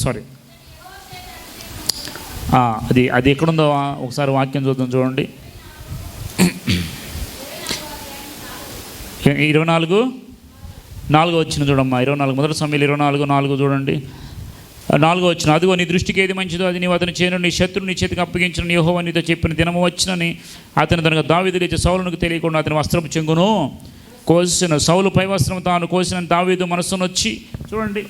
Sorry అది అది ఎక్కడుందో ఒకసారి వాక్యం చూద్దాం చూడండి. ఇరవై నాలుగు? నాలుగో వచ్చిన చూడమ్మా ఇరవై నాలుగు. మొదటి సమయంలో ఇరవై నాలుగు నాలుగు చూడండి. నాలుగు నాలుగో వచ్చిన అదిగో నీ దృష్టికి ఏది మంచిదో అది నీవు అతను చేయను నీ శత్రువు నీ చేతికి అప్పగించిన యోహో నీతో చెప్పిన దినము వచ్చినని అతను తనకు దావీదు లేచి సౌలునికి తెలియకుండా అతని వస్త్రం చెంగును కోసిన సౌలు పై వస్త్రం తాను కోసిన దావీదు మనస్సును వచ్చి చూడండి.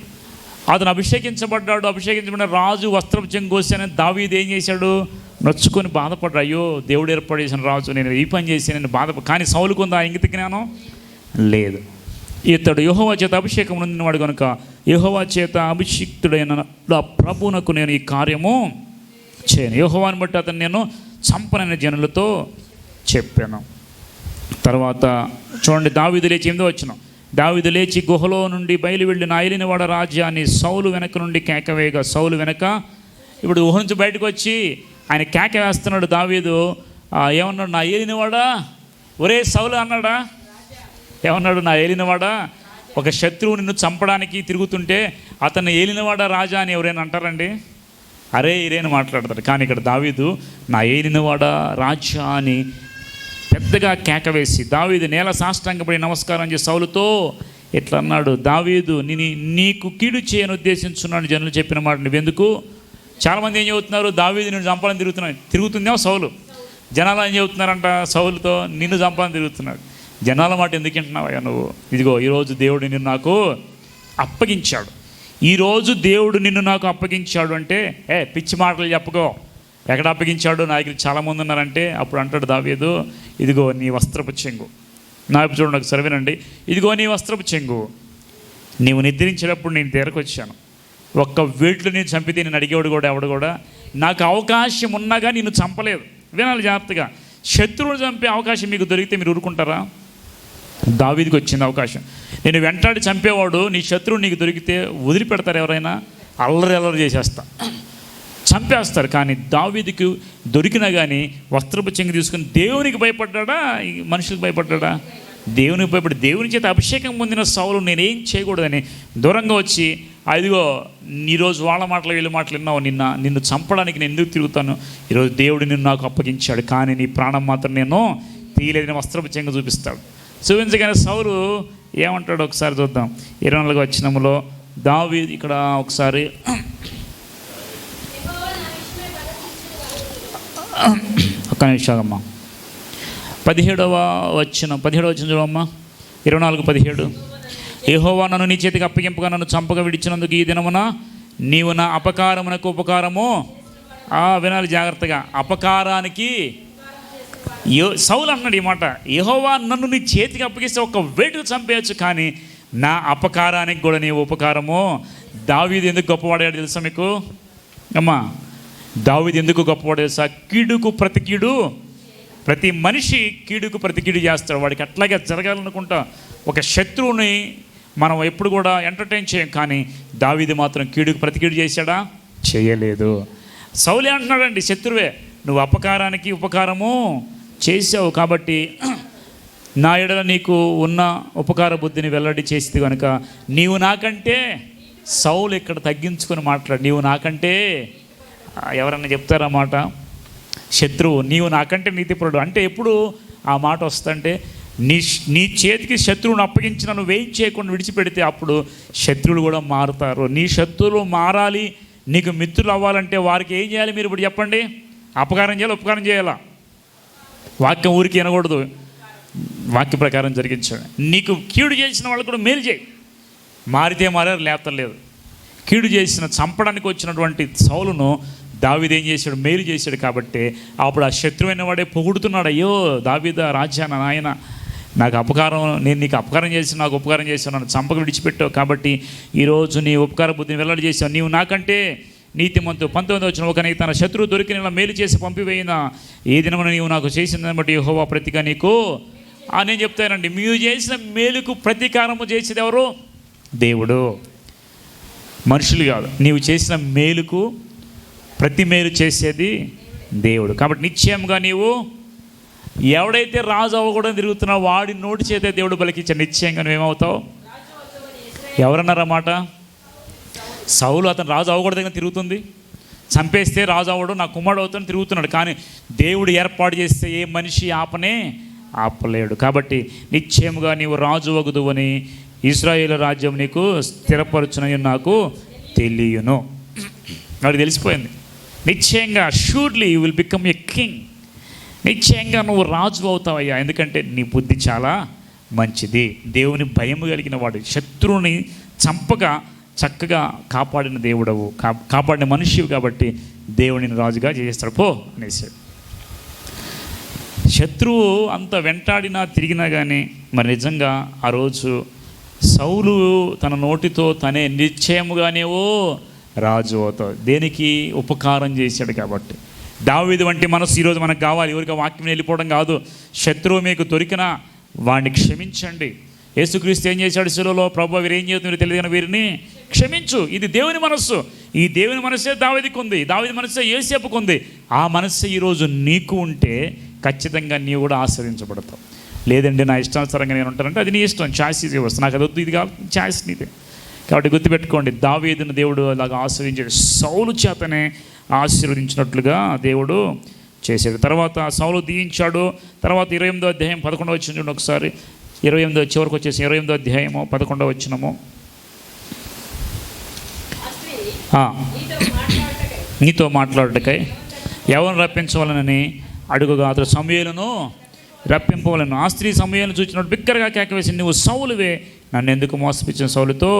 అతను అభిషేకించబడ్డాడు. అభిషేకించబడిన రాజు వస్త్రం చెంగోసానని దావీది ఏం చేశాడు? నొచ్చుకొని బాధపడ్డా అయ్యో దేవుడు ఏర్పాటు చేసిన రాజు నేను ఈ పని చేసి నేను బాధ కానీ సౌలుకుందా ఇంగిత జ్ఞానం? లేదు. ఇతడు యహోవా చేత అభిషేకం ఉన్నవాడు కనుక యహోవా చేత అభిషిక్తుడైన ప్రభునకు నేను ఈ కార్యము చేయను. యహోవాని బట్టి అతను నేను చంపనైన జనులతో చెప్పాను. తర్వాత చూడండి దావీదు లేచి ఎనిమిదో వచ్చిన దావీదు లేచి గుహలో నుండి బయలు వెళ్ళి నా రాజ్యాన్ని సౌలు వెనక నుండి కేకవేయగా సౌలు వెనక ఇప్పుడు గుహ నుంచి బయటకు వచ్చి ఆయన కేక వేస్తున్నాడు దావీదు. ఏమన్నాడు నా ఏలినవాడా? ఒరే సౌలు అన్నాడా? ఏమన్నాడు నా ఏలినవాడా? ఒక శత్రువు నిన్ను చంపడానికి తిరుగుతుంటే అతను ఏలినవాడా రాజా అని ఎవరైనా అంటారండి? అరే ఇరేని మాట్లాడతారు కానీ ఇక్కడ దావీదు నా ఏలినవాడా రాజా అని పెద్దగా కేకవేసి దావీదు నేల సాష్టాంగపడి నమస్కారం చేసి సౌలుతో. ఇట్లా అన్నాడు దావీదు నీ నీకు కీడు చేయని ఉద్దేశించున్నాను. జనులు చెప్పిన మాట నువ్వెందుకు? చాలామంది ఏం చెబుతున్నారు? దావీదు నిన్ను చంపాలని తిరుగుతున్నాను. తిరుగుతుందేమో సౌలు. జనాలు ఏం చెబుతున్నారంట సౌలుతో? నిన్ను చంపాలని తిరుగుతున్నాడు. జనాల మాట ఎందుకు వింటున్నావయ్యా నువ్వు? ఇదిగో ఈరోజు దేవుడు నిన్ను నాకు అప్పగించాడు. ఈరోజు దేవుడు నిన్ను నాకు అప్పగించాడు అంటే ఏ పిచ్చి మాటలు చెప్పుకో. ఎక్కడ అప్పగించాడు నాయకులు దగ్గర చాలామంది ఉన్నారంటే అప్పుడు అంటాడు దావేదు ఇదిగో నీ వస్త్రపు చెంగు. నా చూడండి ఒకసారి వినండి ఇదిగో నీ వస్త్రపు చెంగు. నీవు నిద్రించినప్పుడు నేను దగ్గరకు వచ్చాను. ఒక్క వేట్లు నేను చంపితే నేను అడిగేవాడు కూడా ఎవడు కూడా నాకు అవకాశం ఉన్నాగా నిన్ను చంపలేదు. వినాలి జాగ్రత్తగా. శత్రువుని చంపే అవకాశం మీకు దొరికితే మీరు ఊరుకుంటారా? దావీదికి వచ్చింది అవకాశం. నేను వెంటాడి చంపేవాడు నీ శత్రువు నీకు దొరికితే వదిలిపెడతారు ఎవరైనా అల్లరి అల్లరి చేసేస్తా. చంపేస్తారు. కానీ దావీదికి దొరికినా కానీ వస్త్రపు చెంగి తీసుకుని దేవునికి భయపడ్డా ఈ మనుషులకు భయపడ్డా దేవునికి భయపడి దేవుని చేత అభిషేకం పొందిన సౌలు నేనేం చేయకూడదని దూరంగా వచ్చి అదిగో ఈరోజు వాళ్ళ మాటలు వీళ్ళ మాటలు విన్నావు. నిన్న నిన్ను చంపడానికి నేను ఎందుకు తిరుగుతాను? ఈరోజు దేవుడు నిన్ను నాకు అప్పగించాడు. కానీ నీ ప్రాణం మాత్రం నేను తీయలేదని వస్త్రపు చెంగు చూపిస్తాడు. చూపించగానే సౌలు ఏమంటాడు ఒకసారి చూద్దాం. ఇరవై నాలుగు వచ్చినములో దావి ఇక్కడ ఒకసారి ఒక్క నిమిషాలమ్మా పదిహేడవ వచ్చిన పదిహేడవ వచ్చిన చూడమ్మా. ఇరవై నాలుగు పదిహేడు. ఏహోవా నన్ను నీ చేతికి అప్పగింపగా నన్ను చంపగా విడిచినందుకు ఈ దినమున నీవు నా అపకారమునకు ఉపకారము? ఆ, వినాలి జాగ్రత్తగా. అపకారానికి యో సౌలు అన్నాడు ఈ మాట. ఏహోవా నన్ను నీ చేతికి అప్పగిస్తే ఒక వేటుకు చంపేయచ్చు కానీ నా అపకారానికి కూడా నీ ఉపకారము? దావీది ఎందుకు గొప్పవాడాడు తెలుసా మీకు? అమ్మా దావిది ఎందుకు గొప్పవాడు తెలుసా? కీడుకు ప్రతి కీడు ప్రతి మనిషి కీడుకు ప్రతి కీడు చేస్తాడు. వాడికి అట్లాగే జరగాలనుకుంటా ఒక శత్రువుని మనం ఎప్పుడు కూడా ఎంటర్టైన్ చేయం. కానీ దావిది మాత్రం కీడుకు ప్రతి కీడు చేశాడా? చేయలేదు. సౌలే అంటున్నాడండి శత్రువే నువ్వు అపకారానికి ఉపకారము చేసావు కాబట్టి నా ఎడల నీకు ఉన్న ఉపకార బుద్ధిని వెల్లడి చేసింది కనుక నీవు నాకంటే సౌలు ఇక్కడ తగ్గించుకొని మాట్లాడు నీవు నాకంటే ఎవరన్నా చెప్తారన్నమాట శత్రువు నీవు నాకంటే నీతిపరుడు. అంటే ఎప్పుడు ఆ మాట వస్తుంటే నీ నీ చేతికి శత్రువుని అప్పగించిన నువ్వు వేయి చేయకుండా విడిచిపెడితే అప్పుడు శత్రువులు కూడా మారుతారు. నీ శత్రువులు మారాలి నీకు మిత్రులు అవ్వాలంటే వారికి ఏం చేయాలి మీరు ఇప్పుడు చెప్పండి? అపకారం చేయాలి ఉపకారం చేయాలా? వాక్యం ఊరికి వినకూడదు. వాక్య ప్రకారం జరిగించండి. నీకు కీడు చేసిన వాళ్ళు కూడా మేలు చేయి. మారితే మారారు లేపలేదు కీడు చేసిన చంపడానికి వచ్చినటువంటి సౌలును దావీదు ఏం చేశాడు? మేలు చేశాడు కాబట్టి అప్పుడు ఆ శత్రువైన వాడే పొగుడుతున్నాడు. అయ్యో దావీద రాజ్యాన నాయన నాకు అపకారం నేను నీకు అపకారం చేసి నాకు ఉపకారం చేశాను నన్ను చంపక విడిచిపెట్టావు కాబట్టి ఈరోజు నీ ఉపకార బుద్ధిని వెల్లడి చేశావు. నీవు నాకంటే నీతిమంతు పంతొమ్మిది వచ్చిన ఒక తన శత్రువు దొరికిన మేలు చేసి పంపివేయిన ఏ దినమున నీవు నాకు చేసిందని బట్టి యహోవా ప్రతిగా నీకు? అని నేను చెప్తానండి. మీరు చేసిన మేలుకు ప్రతీకారము చేసేది ఎవరు? దేవుడు. మనుషులు కాదు. నీవు చేసిన మేలుకు ప్రతి మేలు చేసేది దేవుడు. కాబట్టి నిశ్చయంగా నీవు ఎవడైతే రాజు అవ్వకూడదు తిరుగుతున్నావు వాడి నోటి చేతే దేవుడు పలికించే నిశ్చయంగా నువ్వేమవుతావు ఎవరన్నారన్నమాట సౌలు అతను రాజు అవ్వకూడదని తిరుగుతుంది. చంపేస్తే రాజు అవ్వడం నా కుమారుడు అవుతాను తిరుగుతున్నాడు. కానీ దేవుడు ఏర్పాటు చేస్తే ఏ మనిషి ఆపనే ఆపలేడు. కాబట్టి నిశ్చయముగా నీవు రాజు వగుదువని ఇస్రాయేల్ రాజ్యం నీకు స్థిరపరచునని నాకు తెలియను. వాడికి తెలిసిపోయింది. నిశ్చయంగా surely you will become a king నిశ్చయంగా నువ్వు రాజు అవుతావయ్యా. ఎందుకంటే నీ బుద్ధి చాలా మంచిది. దేవుని భయం కలిగిన వాడు శత్రువుని చంపగా చక్కగా కాపాడిన దేవుడవు. కా కాపాడిన మనిషివి కాబట్టి దేవుడిని రాజుగా చేస్తాడు పో అనేసాడు శత్రువు అంత వెంటాడినా తిరిగినా కానీ మరి నిజంగా ఆ రోజు సౌలు తన నోటితో తనే నిశ్చయముగానేవో రాజు అవుతావు దేనికి? ఉపకారం చేశాడు కాబట్టి. దావిది వంటి మనసు ఈరోజు మనకు కావాలి. ఎవరికి వాక్యం వెళ్ళిపోవడం కాదు. శత్రువు మీకు దొరికినా వాడిని క్షమించండి. యేసుక్రీస్తు ఏం చేశాడు శిలలో ప్రభు వీరు ఏం చేస్తున్నారు తెలియదు వీరిని క్షమించు. ఇది దేవుని మనస్సు. ఈ దేవుని మనస్సే దావిదికి ఉంది దావిది మనస్సే ఏసేపుకు ఉంది ఆ మనస్సు ఈరోజు నీకు ఉంటే ఖచ్చితంగా నీవు కూడా ఆశ్రయించబడతావు. లేదండి నా ఇష్టానుసారంగా నేను ఉంటానంటే అది నీ ఇష్టం. ఛాయిస్ ఇది వస్తుంది నాకు అది వద్దు. ఇది కాదు. ఛాయిస్ నీదే. కాబట్టి గుర్తుపెట్టుకోండి దావీదును దేవుడు అలాగా ఆశ్రయించాడు. సౌలు చేతనే ఆశీర్వదించినట్లుగా దేవుడు చేశాడు. తర్వాత సౌలు దీయించాడు తర్వాత ఇరవై ఎనిమిదో అధ్యాయం పదకొండవ వచ్చిన చూడండి ఒకసారి. ఇరవై ఎనిమిదో చివరికి వచ్చేసి ఇరవై ఎనిమిదో అధ్యాయము పదకొండవ వచ్చినము నీతో మాట్లాడటకై ఎవరిని రప్పించవాలనని అడుగుగా అతడు సమయాలను రప్పింపవలను. ఆ స్త్రీ సమయాలను చూసినట్టు బిక్కరగా కేకవేసి నువ్వు సౌలువే నన్ను ఎందుకు మోసపించిన సౌలుతో?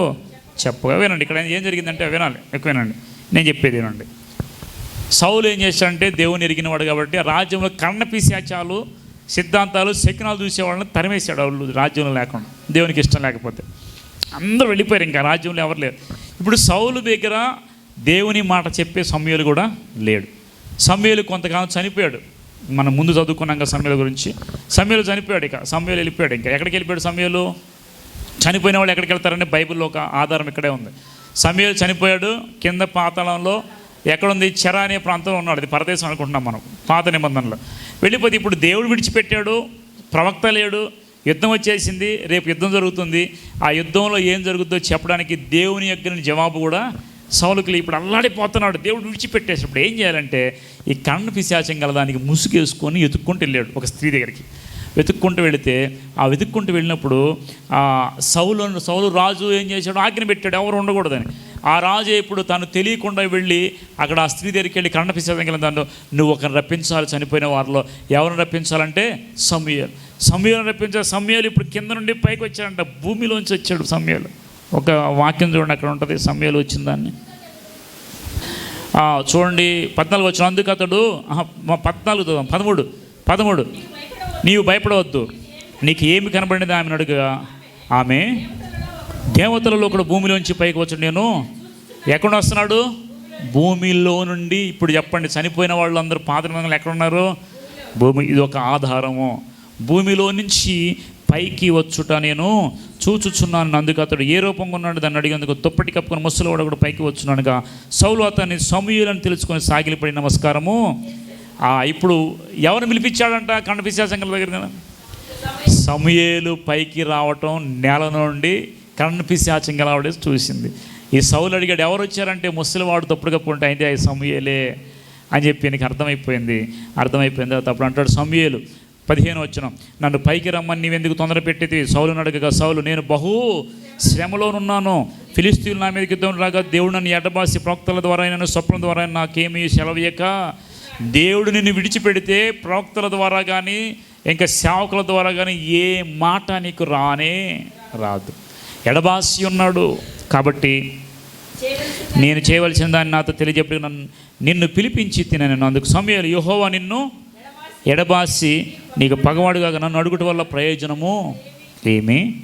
చెప్పగా వినండి. ఇక్కడ ఏం జరిగిందంటే వినాలి. ఎక్కువ వినండి. నేను చెప్పేది వినండి. సౌలు ఏం చేశాడంటే దేవుని ఎరిగినవాడు కాబట్టి రాజ్యంలో కర్ణపిశాచాలు సిద్ధాంతాలు శకునాలు చూసేవాళ్ళని తరిమేశాడు వాళ్ళు రాజ్యంలో లేకుండా. దేవునికి ఇష్టం లేకపోతే. అందరూ వెళ్ళిపోయారు ఇంకా. రాజ్యంలో ఎవరు లేరు. ఇప్పుడు సౌలు దగ్గర దేవుని మాట చెప్పే సమయాలు కూడా లేడు. సమయాలు కొంతకాలం చనిపోయాడు. మనం ముందు చదువుకున్నాక సమయాల గురించి. సమయాలు చనిపోయాడు ఇక. సమయాలు వెళ్ళిపోయాడు ఇంకా. ఎక్కడికి వెళ్ళిపోయాడు సమయాలు? చనిపోయిన వాళ్ళు ఎక్కడికి వెళ్తారని బైబిల్లో ఒక ఆధారం ఇక్కడే ఉంది. సమయాలు చనిపోయాడు కింద పాతాళంలో ఎక్కడుంది? చెర అనే ప్రాంతంలో ఉన్నాడు. అది పరదేశం అనుకుంటున్నాం మనం పాత నిబంధనలో. వెళ్ళిపోతే ఇప్పుడు దేవుడు విడిచిపెట్టాడు ప్రవక్త లేడు యుద్ధం వచ్చేసింది రేపు యుద్ధం జరుగుతుంది. ఆ యుద్ధంలో ఏం జరుగుతుందో చెప్పడానికి దేవుని యొక్క జవాబు కూడా సౌలుకులు ఇప్పుడు అల్లాడిపోతున్నాడు. దేవుడు విడిచిపెట్టేసి ఇప్పుడు ఏం చేయాలంటే ఈ కన్ను పిశాచం గల దానికి ముసుగేసుకొని ఎత్తుక్కుంటూ వెళ్ళాడు ఒక స్త్రీ దగ్గరికి. వెతుక్కుంటూ వెళితే ఆ వెతుక్కుంటూ వెళ్ళినప్పుడు ఆ సౌలు సౌలు రాజు ఏం చేశాడు? ఆజ్ఞ పెట్టాడు ఎవరు ఉండకూడదని. ఆ రాజు ఇప్పుడు తను తెలియకుండా వెళ్ళి అక్కడ ఆ స్త్రీ దగ్గరికి వెళ్ళి కన్న పిశాచం దాన్ని నువ్వు ఒకరిని రప్పించాలి చనిపోయిన వారిలో ఎవరిని రప్పించాలంటే? సమయాలు. సమయాలు రప్పించాలి సమయాలు ఇప్పుడు కింద నుండి పైకి వచ్చాడంట భూమిలోంచి వచ్చాడు సమయాలు. ఒక వాక్యం చూడండి అక్కడ ఉంటుంది సమయాలు వచ్చిన దాన్ని. చూడండి పద్నాలుగు వచ్చిన అందుకు అతడు పద్నాలుగు పదమూడు పదమూడు. నీవు భయపడవద్దు. నీకు ఏమి కనబడినది ఆమెను అడుగుగా ఆమె దేవతలలో కూడా భూమిలోంచి పైకి వచ్చి నేను ఎక్కడ వస్తున్నాడు? భూమిలో నుండి. ఇప్పుడు చెప్పండి చనిపోయిన వాళ్ళందరూ అందరూ ఎక్కడున్నారు ఎక్కడ భూమి ఇది ఒక ఆధారము. భూమిలో నుంచి పైకి వచ్చుట నేను చూచుచున్నాను. అందుకు అతడు ఏ రూపంగా ఉన్నాడు? దాన్ని అడిగేందుకు దుప్పటి కప్పుకొని ముసలివాడు కూడా పైకి వచ్చున్నానుగా సౌలు అతన్ని సమూయులను తెలుసుకొని సాగిలిపడి నమస్కారము. ఇప్పుడు ఎవరిని పిలిపించాడంట కన్నపిశాసంగల దగ్గర సమయేలు పైకి రావటం నేల నుండి కన్నపిశాచం గలవాడే చూసింది. ఈ సౌలు అడిగాడు ఎవరు వచ్చారంటే ముసలివాడు తప్పుడు కప్పుకుంటే అయితే అది సమయేలే అని చెప్పి నీకు అర్థమైపోయింది. అర్థమైపోయింది అప్పుడు అంటాడు సమయేలు పదిహేను వచ్చిన. నన్ను పైకి రమ్మని నీవెందుకు తొందర పెట్టేది? సౌలు అడగగా సౌలు నేను బహు శ్రమలోనున్నాను. ఫిలిస్తీన్లు నా మీదకి యుద్ధం రాగా దేవుడు నన్ను ఎడబాసి ప్రవక్తల ద్వారా నన్ను స్వప్నం ద్వారా నాకేమీ సెలవీయక దేవుడు నిన్ను విడిచిపెడితే ప్రవక్తల ద్వారా కానీ ఇంకా సేవకుల ద్వారా కానీ ఏ మాట నీకు రానే రాదు. ఎడబాసి ఉన్నాడు కాబట్టి నేను చేయవలసిన దాన్ని నాతో తెలియజెప్పి నన్ను నిన్ను పిలిపించి తినను. అందుకు సమయాలు యుహోవా నిన్ను ఎడబాసి నీకు పగవాడుగా నన్ను అడుగుట వల్ల ప్రయోజనము ఏమీ?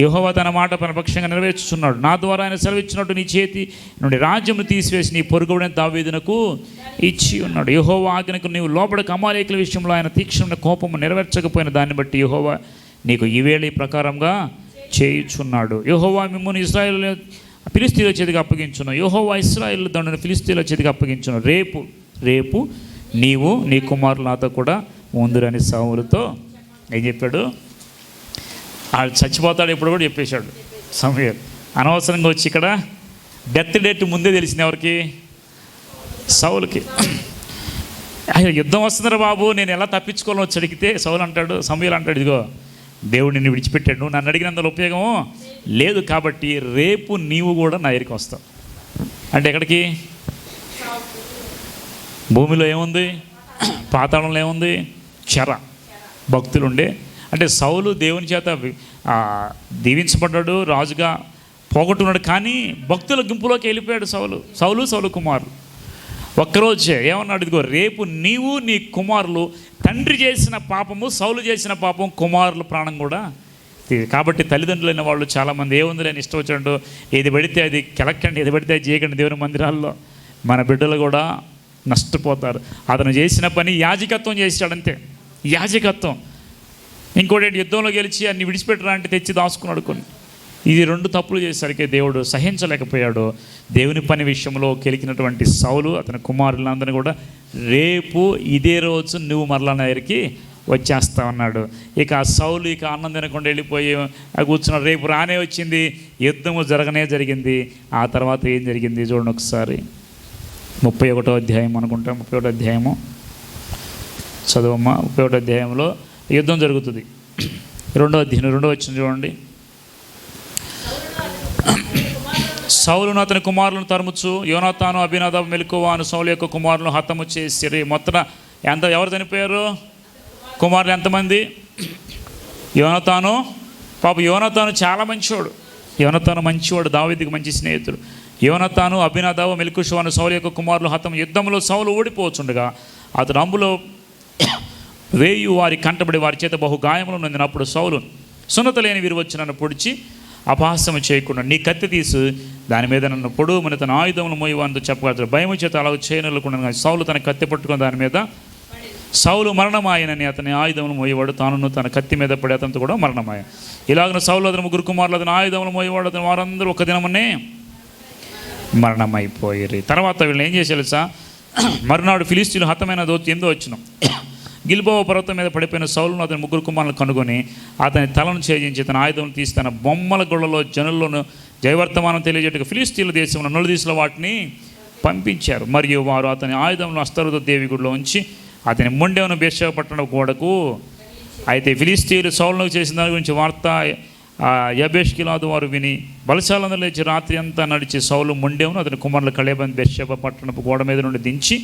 యహోవ తన మాట పరపక్షంగా నెరవేర్చుచున్నాడు. నా ద్వారా ఆయన సెలవిచ్చినట్టు నీ చేతి నుండి రాజ్యమును తీసివేసి నీ పొరుగుబడిన దావేదనకు ఇచ్చి ఉన్నాడు. యహోవ ఆజ్ఞకు నీవు లోపల కమాలేకుల విషయంలో ఆయన తీక్షణ కోపము నెరవేర్చకపోయిన దాన్ని బట్టి యహోవ నీకు ఈవేళ ఈ ప్రకారంగా చేయుచున్నాడు. యహోవా మిమ్మల్ని ఇస్రాయల్ ఫిలిస్తీన్ల చేతికి అప్పగించున్నావు యహోవా ఇస్రాయల్ దండను ఫిలిస్తీన్ల చేతికి అప్పగించును. రేపు రేపు నీవు నీ కుమారులతో కూడా ముందురని సాములతో ఏం చెప్పాడు? వాళ్ళు చచ్చిపోతాడు ఎప్పుడు కూడా చెప్పేశాడు. సమయం. అనవసరంగా వచ్చి ఇక్కడ డెత్ డేట్ ముందే తెలిసింది ఎవరికి? సౌలుకి. అయ్యో యుద్ధం వస్తుందిరా బాబు నేను ఎలా తప్పించుకోవాలో వచ్చి అడిగితే సౌలు అంటాడు సమయలు అంటాడు ఇదిగో దేవుడు నిన్ను విడిచిపెట్టాడు నన్ను అడిగినందులో ఉపయోగం లేదు కాబట్టి రేపు నీవు కూడా నా ఎరికి వస్తావు. అంటే ఎక్కడికి? భూమిలో ఏముంది? పాతాళంలో ఏముంది? చెర. భక్తులు ఉండే అంటే సౌలు దేవుని చేత దీవించబడ్డాడు రాజుగా పోగొట్టున్నాడు కానీ భక్తుల గుంపులోకి వెళ్ళిపోయాడు సౌలు. సౌలు సౌలు కుమారులు. ఒక్కరోజే ఏమన్నాడు ఇదిగో రేపు నీవు నీ కుమారులు తండ్రి చేసిన పాపము సౌలు చేసిన పాపం కుమారుల ప్రాణం కూడా కాబట్టి తల్లిదండ్రులైన వాళ్ళు చాలామంది ఏముంది లేని ఇష్టం వచ్చినట్టు ఏది పడితే అది కెలక్కండి ఏది పడితే అది చేయకండి దేవుని మందిరాల్లో. మన బిడ్డలు కూడా నష్టపోతారు. అతను చేసిన పని యాజకత్వం చేశాడంతే యాజకత్వం. ఇంకోటి యుద్ధంలో గెలిచి అన్ని విడిచిపెట్టరా అంటే తెచ్చి దాచుకున్నాడు కొన్ని. ఇది రెండు తప్పులు చేసేసరికి దేవుడు సహించలేకపోయాడు. దేవుని పని విషయంలో కెలికినటువంటి సౌలు అతని కుమారులందరినీ కూడా రేపు ఇదే రోజు నువ్వు మరలా దగ్గరికి వచ్చేస్తా ఉన్నాడు ఇక ఆ సౌలు ఇక అన్నం తినకుండా వెళ్ళిపోయి ఆ కూర్చున్నాడు రేపు రానే వచ్చింది. యుద్ధము జరగనే జరిగింది. ఆ తర్వాత ఏం జరిగింది చూడండి ఒకసారి. ముప్పై ఒకటో అధ్యాయం అనుకుంటా ముప్పై ఒకటో అధ్యాయము. చదువమ్మా ముప్పై ఒకటో అధ్యాయంలో యుద్ధం జరుగుతుంది. రెండో అధ్యయనం రెండో వచ్చిన చూడండి. సౌలును అతని కుమారులను తరుముచు యోనాతాను అభినాదాబు మెలకువ అను సౌలు యొక్క కుమారులను హతము చేసిరి మొత్తం ఎంత ఎవరు చనిపోయారు? కుమారులు ఎంతమంది? యోనతాను పాప యోనతాను చాలా మంచివాడు యోనతాను మంచివాడు దావేదికి మంచి స్నేహితుడు. యోనతాను అభినాదావు మెలుకుషు అను సౌలు యొక్క కుమారులు హతం యుద్ధంలో సౌలు ఓడిపోవచ్చుండగా అతను అంబులో వేయు వారి కంటబడి వారి చేత బహు గాయములు నొందినప్పుడు సౌలు సున్నత లేని వీరు వచ్చి నన్ను పొడిచి అపహాస్యము చేయకుండా నీ కత్తి తీసి దాని మీద నన్ను పొడు మన తన ఆయుధములు మోయవంతు చెప్పగలుగుతారు భయము చేత అలా చేయనకుండా సౌలు తన కత్తి పట్టుకుని దాని మీద సౌలు మరణమాయనని అతని ఆయుధములు మోయవాడు. తాను తన కత్తి మీద పడి అతనితో కూడా మరణమాయ. ఇలాగన సౌలు అతని ముగ్గురు కుమారులు అతని ఆయుధములు మోయవాడు. అతని వారందరూ ఒక దినమనే మరణమైపోయారు. తర్వాత వీళ్ళు ఏం చేశారు తెలుసా? మరునాడు ఫిలిస్తీన్లు హతమైన దోతి ఎందో వచ్చిన. గిల్బోవ పర్వతం మీద పడిపోయిన సౌలును అతని ముగ్గురు కుమారులను కనుగొని అతని తలను ఛేదించి తన ఆయుధం తీసి తన బొమ్మల గొళ్ళలో జనుల్లోను జయవర్తమానం తెలియజేట్టుగా ఫిలిస్తీన్ల దేశంలో నలుదీసుల వాటిని పంపించారు. మరియు వారు అతని ఆయుధంలో అస్తరుతో దేవి గుడిలో ఉంచి అతని మొండెవను బేషపట్టణ గోడకు అయితే ఫిలిస్తీన్లు సౌలను చేసిన దాని గురించి వార్త యబేష్కిలాదు వారు విని బలశాలందరూ లేచి రాత్రి అంతా నడిచి సౌలు మొండెవును అతని కుమారులు కళేబంద్ బెర్షబ పట్టణపు గోడ మీద నుండి దించి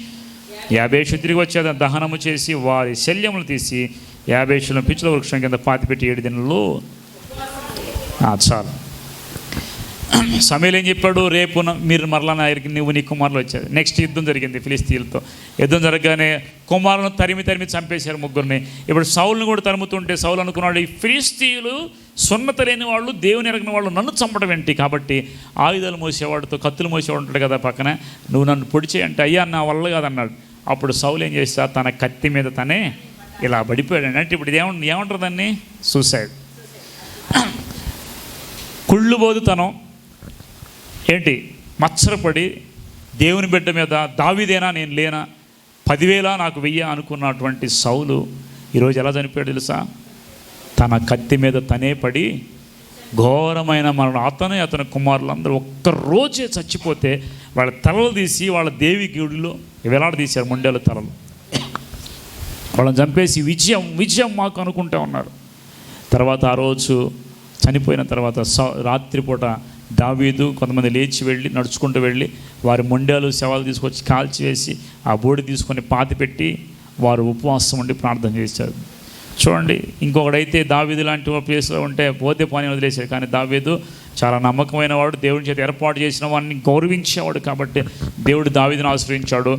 యాభేషు తిరిగి వచ్చి అతను దహనము చేసి వారి శల్యములు తీసి యాభేషులను పిచ్చుల వృక్షం కింద పాతిపెట్టి ఏడు దినాలు. ఆ, చాలు. సమయం ఏం చెప్పాడు? రేపు మీరు మరలా నా నువ్వు నీ కుమారులు వచ్చారు. నెక్స్ట్ యుద్ధం జరిగింది ఫిలిస్తీన్లతో. యుద్ధం జరగగానే కుమారులను తరిమి తరిమి చంపేశారు ముగ్గురిని. ఇప్పుడు సౌల్ని కూడా తరుముతుంటే సౌలు అనుకున్నాడు ఈ ఫిలిస్తీన్లు సున్నత లేని వాళ్ళు దేవుని ఎరగిన వాళ్ళు నన్ను చంపడం ఏంటి? కాబట్టి ఆయుధాలు మోసేవాడితో కత్తులు మోసేవాడు ఉంటాడు కదా పక్కన. నువ్వు నన్ను పొడిచేయంటే అయ్యా నా వల్ల కాదన్నాడు. అప్పుడు సౌలు ఏం చేస్తా తన కత్తి మీద తనే ఇలా పడిపోయాడు. అంటే ఇప్పుడు ఇది ఏమంటుంది ఏమంటారు దాన్ని? సూసైడ్ తనం ఏంటి? మత్సరపడి దేవుని బిడ్డ మీద దావిదేనా నేను లేనా? పదివేల నాకు వెయ్య అనుకున్నటువంటి సౌలు ఈరోజు ఎలా చనిపోయాడు తెలుసా? తన కత్తి మీద తనే పడి ఘోరమైన మరణం. అతనే అతని కుమారులందరూ ఒక్క రోజే చచ్చిపోతే వాళ్ళ తలలు తీసి వాళ్ళ దేవి గుడిలో వేలాడదీశారు ముండేల తలలు. వాళ్ళని చంపేసి విజయం విజయం మాకు అనుకుంటా ఉన్నారు. తర్వాత ఆ రోజు చనిపోయిన తర్వాత స- రాత్రిపూట దావీదు కొంతమంది లేచి వెళ్ళి నడుచుకుంటూ వెళ్ళి వారి మొండాలు శవాలు తీసుకొచ్చి కాల్చివేసి ఆ బోడి తీసుకొని పాతి పెట్టి వారు ఉపవాసం ఉండి ప్రార్థన చేశారు. చూడండి. ఇంకొకడైతే దావీదు లాంటి ప్లేస్లో ఉంటే పోతే పని వదిలేశాడు. కానీ దావీదు చాలా నమ్మకమైన వాడు. దేవుడి చేత ఏర్పాటు చేసిన వాడిని గౌరవించేవాడు కాబట్టి దేవుడు దావీదుని ఆశ్రయించాడు.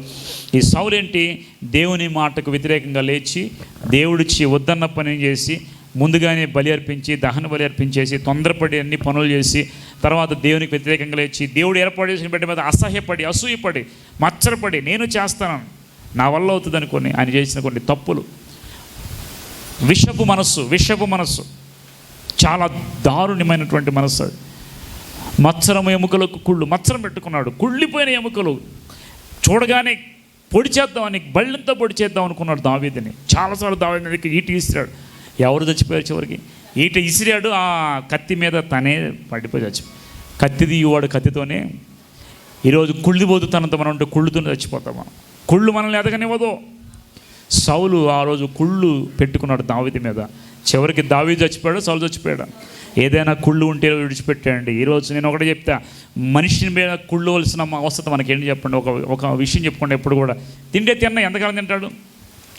ఈ సౌలేంటి దేవుని మాటకు వ్యతిరేకంగా లేచి దేవుడిచ్చి వద్దన్న పని చేసి ముందుగానే బలి అర్పించి దహన బలి అర్పించేసి తొందరపడి అన్ని పనులు చేసి తర్వాత దేవునికి వ్యతిరేకంగా లేచి దేవుడు ఏర్పాటు చేసిన బిడ్డ మీద అసహ్యపడి అసూయపడి మచ్చరపడి నేను చేస్తాను నా వల్ల అవుతుంది అనుకుని ఆయన చేసిన కొన్ని తప్పులు విషపు మనస్సు విషపు మనస్సు. చాలా దారుణమైనటువంటి మనస్సు అది. మత్సరం ఎముకలకు కుళ్ళు మత్సరం పెట్టుకున్నాడు. కుళ్ళిపోయిన ఎముకలు. చూడగానే పొడి చేద్దామని బళ్ళంతా పొడి చేద్దాం అనుకున్నాడు దావీదిని. చాలాసార్లు దావీది మీదకి ఈట ఇసిరాడు. ఎవరు చచ్చిపోయారు చివరికి? ఈట ఇసిరాడు ఆ కత్తి మీద తనే పడిపోయి చచ్చి కత్తిది తీయవాడు కత్తితోనే ఈరోజు కుళ్ళిపోతుతనంత మనం ఉంటే కుళ్ళుతోనే చచ్చిపోతాం మనం. కుళ్ళు మనల్ని ఎదగనివ్వదు. సౌలు ఆ రోజు కుళ్ళు పెట్టుకున్నాడు దావిది మీద. చివరికి దావి చచ్చిపోయాడు సౌలు చచ్చిపోయాడు. ఏదైనా కుళ్ళు ఉంటే విడిచిపెట్టాయండి ఈరోజు నేను ఒకటే చెప్తా మనిషిని మీద కుళ్ళవలసిన అవసరం మనకేంటి చెప్పండి? ఒక ఒక విషయం చెప్పుకోండి ఎప్పుడు కూడా. తింటే తిన్న ఎంతకాలం తింటాడు?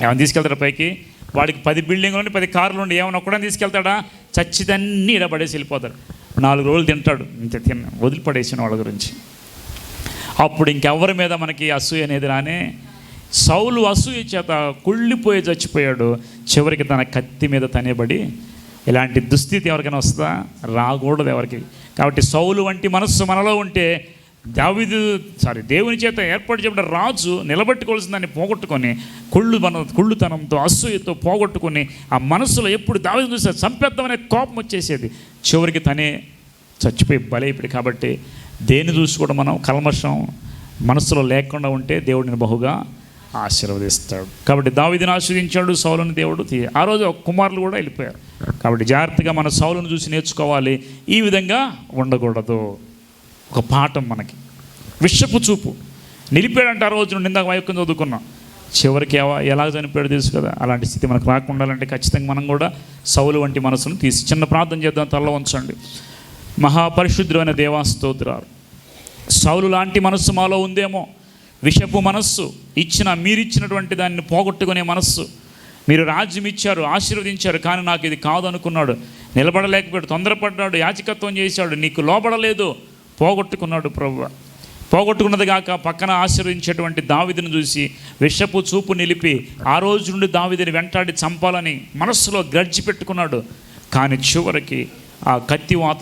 ఏమైనా తీసుకెళ్తాడు పైకి? వాడికి పది బిల్డింగ్లు ఉండి పది కార్లు ఉండి ఏమైనా ఒక్కడని తీసుకెళ్తాడా? చచ్చిదన్నీ ఇలా పడేసి వెళ్ళిపోతాడు. నాలుగు రోజులు తింటాడు. ఇంత తిన్న వదిలిపడేసిన వాళ్ళ గురించి. అప్పుడు ఇంకెవరి మీద మనకి అసూయ అనేది రానే సౌలు అసూయ చేత కుళ్ళిపోయి చచ్చిపోయాడు. చివరికి తన కత్తి మీద తనేబడి ఇలాంటి దుస్థితి ఎవరికైనా వస్తుందా? రాకూడదు ఎవరికి. కాబట్టి సౌలు వంటి మనస్సు మనలో ఉంటే దావిదు సారీ దేవుని చేత ఏర్పాటు చేయబడిన రాజు నిలబెట్టుకోవాల్సిన దాన్ని పోగొట్టుకొని కుళ్ళు మన కుళ్ళుతనంతో అసూయతో పోగొట్టుకొని ఆ మనసులో ఎప్పుడు దావిదు చూస్తే చంపేద్దామనే కోపం వచ్చేసేది. చివరికి తనే చచ్చిపోయి బలైపోయి కాబట్టి దేన్ని చూసి కూడా మనం? కల్మషం. మనసులో లేకుండా ఉంటే దేవుడిని బహుగా ఆశీర్వదిస్తాడు. కాబట్టి దావిదిని ఆశ్రదించాడు సౌలుని దేవుడు తీ- ఆ రోజు కుమారులు కూడా వెళ్ళిపోయారు. కాబట్టి జాగ్రత్తగా మన సౌలును చూసి నేర్చుకోవాలి. ఈ విధంగా ఉండకూడదు. ఒక పాఠం మనకి. విషపు చూపు. నిలిపాడంటే ఆ రోజు నుండి వైపు వాయుక్యం చదువుకున్నాం. చివరికి ఎలా చనిపోయాడు తెలుసు కదా? అలాంటి స్థితి మనకు రాకుండా ఖచ్చితంగా మనం కూడా సౌలు వంటి మనసును తీసి చిన్న ప్రార్థన చేద్దాం తల్ల ఉంచండి. మహాపరిశుద్ధమైన దేవాస్తోత్రాలు సౌలు లాంటి మనస్సు మాలో ఉందేమో? విషపు మనస్సు ఇచ్చిన మీరిచ్చినటువంటి దాన్ని పోగొట్టుకునే మనస్సు. మీరు రాజ్యం ఇచ్చారు ఆశీర్వదించారు కానీ నాకు ఇది కాదు అనుకున్నాడు నిలబడలేకపోయాడు తొందరపడ్డాడు యాచకత్వం చేశాడు. నీకు లోబడలేదు పోగొట్టుకున్నాడు ప్రభు పోగొట్టుకున్నది కాక పక్కన ఆశీర్వదించేటువంటి దావిదిని చూసి విషపు చూపు నిలిపి ఆ రోజు నుండి దావిదిని వెంటాడి చంపాలని మనస్సులో గర్జి పెట్టుకున్నాడు. కానీ చివరికి ఆ కత్తి వాత